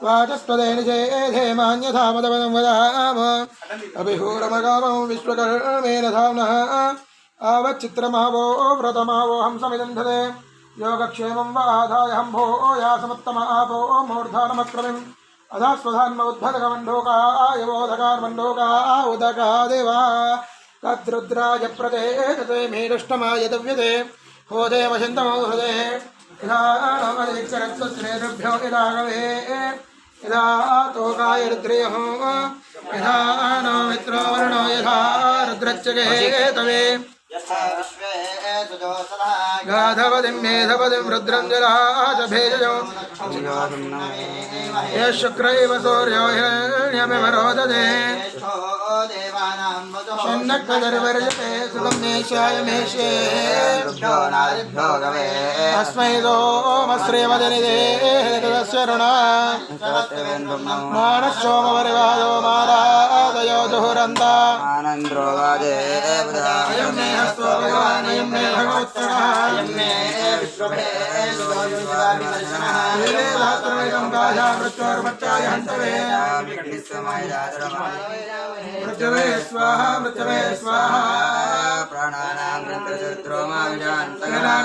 వాచస్పదేనిధేమాన్యథామదవనం వదామ అభిహూరమగామం విశ్వకర్మేణ ధామ్నః ఆవచ్చిత్రమావో వ్రతమావో హంసమిదం ధరే యోగక్షేమం వాధాయ హంభో యాసముత్తమ ఆపో మూర్ధానమక్రమిం అధాస్వధాన్మౌద్భదకమండోకాయోధకార్మండోకా ఉదకా దేవా తద్రుద్రాయ ప్రదే మే దృష్టమాయ దవ్యతే హోదే మషింతమౌ హృదే हो देवशन्तमो हृदे यदानमधिकरत्वश्रेभ्यो यदागवे यदा तोकाय रुद्रयोः यथा नो मित्रो वर्णो यथा रुद्रच्चके तवे गाधवदिं मेधवदिं रुद्रं जलाच भेजयो ये शुक्रैव सूर्यो हिरण्यमिव रोदते षण्णकदर्वर्जते सुखं मेषाय मेषे अस्मै सोमश्रेमजनिदे तदस्य ऋणा मानः मारादयो दुहुरन्ता आनन्द्रो वाजे अयं मे हस्तो भगवान् अयं मे भगवत्तरः अयं मे वेदात्रमेकं काया मृत्योर्मत्याय हन्तवे मृत्यवे स्वाहा मृत्यवे स्वाहा ക്ഷേത്രമാകാൻ സകലാ